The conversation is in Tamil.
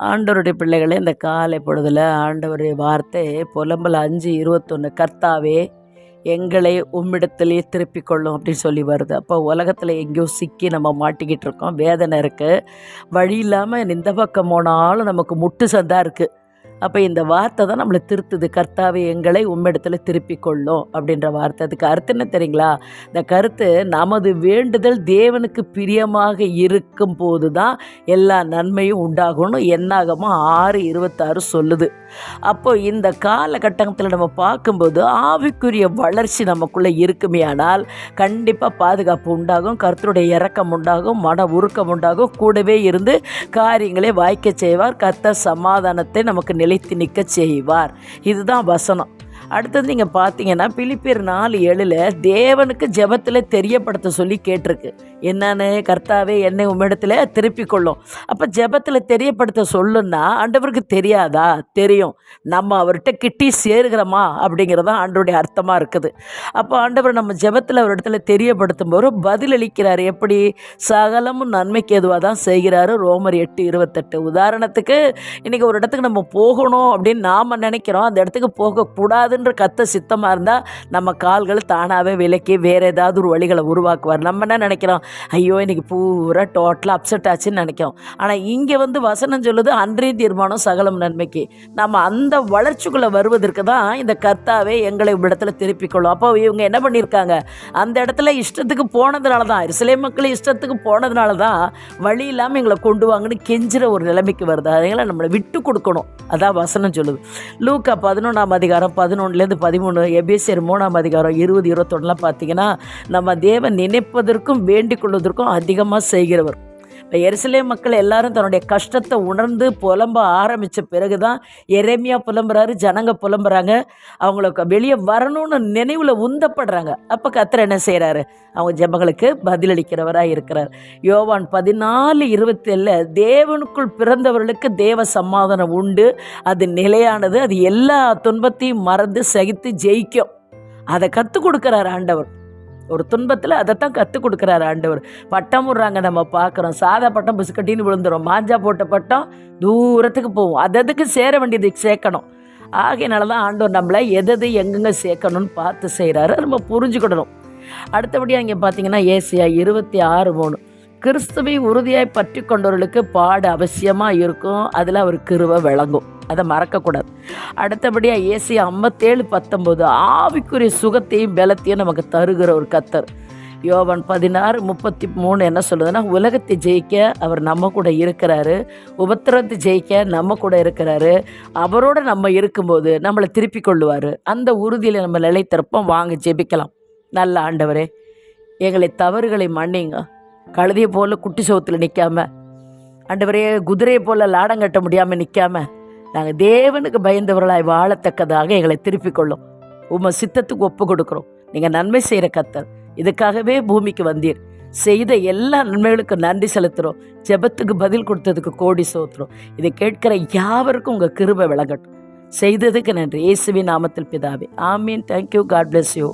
ஆண்டவருடைய பிள்ளைகளே இந்த காலை பொழுதில் ஆண்டவருடைய வார்த்தை புலம்பல் அஞ்சு இருபத்தொன்று கர்த்தாவே எங்களை உம்மிடத்திலே திருப்பிக் கொள்ளும் அப்படின்னு சொல்லி வருது. அப்போ உலகத்தில் எங்கேயோ சிக்கி நம்ம மாட்டிக்கிட்டு இருக்கோம். வேதனை இருக்குது வழி இல்லாமல் இந்த பக்கம் போனாலும் நமக்கு முட்டு சந்தாக இருக்குது அப்போ இந்த வார்த்தை தான் நம்மளை திருத்துது. கர்த்தாவை எங்களை உம்மிடத்தில் திருப்பிக் கொள்ளும் அப்படின்ற வார்த்தை. அதுக்கு அர்த்தம் என்ன தெரியுங்களா? இந்த கருத்து நமது வேண்டுதல் தேவனுக்கு பிரியமாக இருக்கும் போது தான் எல்லா நன்மையும் உண்டாகணும் என்னாகமோ ஆறு இருபத்தாறு சொல்லுது. அப்போ இந்த காலகட்டத்தில் நம்ம பார்க்கும்போது ஆவிக்குரிய வளர்ச்சி நமக்குள்ளே இருக்குமே ஆனால் கண்டிப்பாக பாதுகாப்பு உண்டாகும் கருத்தருடைய இறக்கம் உண்டாகும் மன உருக்கம் உண்டாகும். கூடவே இருந்து காரியங்களை வாய்க்க செய்வார். கர்த்தர் சமாதானத்தை நமக்கு நிலைத்து நிற்க செய்வார். இதுதான் வசனம். அடுத்தது நீங்கள் பார்த்தீங்கன்னா பிலிப்பியர் நாலு ஏழில் தேவனுக்கு ஜெபத்தில் தெரியப்படுத்த சொல்லி கேட்டிருக்கு. என்னன்னு கர்த்தாவே என்னை உம்மிடத்தில் திருப்பிக் கொள்ளும் அப்போ ஜெபத்தில் தெரியப்படுத்த சொல்லுன்னா ஆண்டவருக்கு தெரியாதா? தெரியும். நம்ம அவர்கிட்ட கிட்டி சேருகிறோமா? அப்படிங்கிறது தான் ஆண்டவருடைய அர்த்தமாக இருக்குது. அப்போ ஆண்டவர் நம்ம ஜெபத்தில் அவர் இடத்துல தெரியப்படுத்தும் போது பதிலளிக்கிறார். எப்படி? சகலமும் நன்மைக்கு எதுவாக தான் செய்கிறாரு. ரோமர் எட்டு இருபத்தெட்டு. உதாரணத்துக்கு இன்றைக்கி ஒரு இடத்துக்கு நம்ம போகணும் அப்படின்னு நாம் நினைக்கிறோம். அந்த இடத்துக்கு போகக்கூடாதுன்ற கத்த சித்தமாக இருந்தால் நம்ம கால்கள் தானாகவே விலக்கி வேறு ஏதாவது ஒரு வழிகளை உருவாக்குவார். நம்ம என்ன நினைக்கிறோம்? ஐயோ இன்னைக்கு பூரா டோட்டலாக அப்செட் ஆச்சுன்னு நினைக்கும் ஆனால் இங்கே வந்து வசனம் சொல்லுது அன்றைய தீர்மானம் சகலம் நன்மைக்கு. நம்ம அந்த வளர்ச்சிக்குள்ளே வருவதற்கு தான் இந்த கர்த்தாவே எங்களை இடத்துல திருப்பிக்கொள்ளும் அப்போ இவங்க என்ன பண்ணியிருக்காங்க? அந்த இடத்துல இஷ்டத்துக்கு போனதுனால தான் சிலை மக்கள் இஷ்டத்துக்கு போனதுனால தான் வழி இல்லாமல் எங்களை கொண்டு வாங்கன்னு கெஞ்சுற ஒரு நிலைமைக்கு வருது. அதனால நம்மளை விட்டு கொடுக்கணும். அதான் வசனம் சொல்லுது. லூக்கா பதினொன்றாம் அதிகாரம் பதினொன்றுலேருந்து பதிமூணு எபேசியர் மூணாம் அதிகாரம் இருபது இருபத்தொன்னுலாம் பார்த்தீங்கன்னா நம்ம தேவன் நினைப்பதற்கும் வேண்டி கொள்வதற்கும் அதிகமாக செய்கிறவர். இப்போ எருசலே மக்கள் எல்லாரும் தன்னுடைய கஷ்டத்தை உணர்ந்து புலம்ப ஆரம்பித்த பிறகு தான் எரேமியா புலம்புறாரு ஜனங்க புலம்புறாங்க. அவங்களுக்கு வெளியே வரணும்னு நினைவில் உந்தப்படுறாங்க. அப்போ கத்தர் என்ன செய்கிறாரு அவங்க ஜெபங்களுக்கு பதிலளிக்கிறவராக இருக்கிறார். யோவான் பதினாலு இருபத்தேழில் தேவனுக்குள் பிறந்தவர்களுக்கு தேவ சமாதானம் உண்டு. அது நிலையானது. அது எல்லா துன்பத்தையும் மறந்து சகித்து ஜெயிக்கும். அதை கற்றுக் கொடுக்குறாரு ஆண்டவர். ஒரு துன்பத்தில் அதைத்தான் கற்றுக் கொடுக்குறாரு ஆண்டவர். பட்டம் விடுறாங்க நம்ம பார்க்குறோம். சாதா பட்டம் பிஸ்கட்டின்னு விழுந்துரும். மாஞ்சா போட்ட பட்டம் தூரத்துக்கு போகும். அததுக்கு சேர வேண்டியது? சேர்க்கணும். ஆகையினால தான் ஆண்டவர் நம்மளை எதது எங்கெங்கே சேர்க்கணும்னு பார்த்து செய்கிறாரு நம்ம புரிஞ்சுக்கிடணும். அடுத்தபடியாக இங்கே பார்த்தீங்கன்னா ஏசியா இருபத்தி ஆறு மூணு. கிறிஸ்துவை உறுதியாய் பற்றி கொண்டவர்களுக்கு பாடு அவசியமாக இருக்கும். அதில் அவர் கிருவை விளங்கும். அதை மறக்கக்கூடாது. அடுத்தபடியாக ஏசி ஐம்பத்தேழு பத்தொம்போது ஆவிக்குரிய சுகத்தையும் பலத்தையும் நமக்கு தருகிற ஒரு கத்தர். யோவன் பதினாறு முப்பத்தி மூணு என்ன சொல்லுதுன்னா உலகத்தை ஜெயிக்க அவர் நம்ம கூட இருக்கிறாரு உபத்திரத்தை ஜெயிக்க நம்ம கூட இருக்கிறாரு அவரோட நம்ம இருக்கும்போது நம்மளை திருப்பி கொள்ளுவார். அந்த உறுதியில் நம்ம நிலைத்திருப்போம் வாங்க ஜெபிக்கலாம். நல்ல ஆண்டவரே எங்களை தவறுகளை மன்னிங்க. கழுதியை போல் குட்டி சோத்தில் நிற்காம ஆண்டவரே குதிரையை போல் லாடம் கட்ட முடியாமல் நிற்காம நாங்கள் தேவனுக்கு பயந்தவர்களாய் வாழத்தக்கதாக எங்களை திருப்பிக் கொள்ளும். உம சித்தத்துக்கு ஒப்பு கொடுக்குறோம் நீங்கள் நன்மை செய்கிற கத்தர் இதுக்காகவே பூமிக்கு வந்தீர். செய்த எல்லா நன்மைகளுக்கும் நன்றி செலுத்துகிறோம். ஜெபத்துக்கு பதில் கொடுத்ததுக்கு கோடி சோத்துறோம். இதை கேட்கிற யாவருக்கும் உங்கள் கிருபை விளங்கட்டும். செய்ததுக்கு நன்றி. இயேசுவின் நாமத்தில் பிதாவே. ஆமீன். Thank you God bless you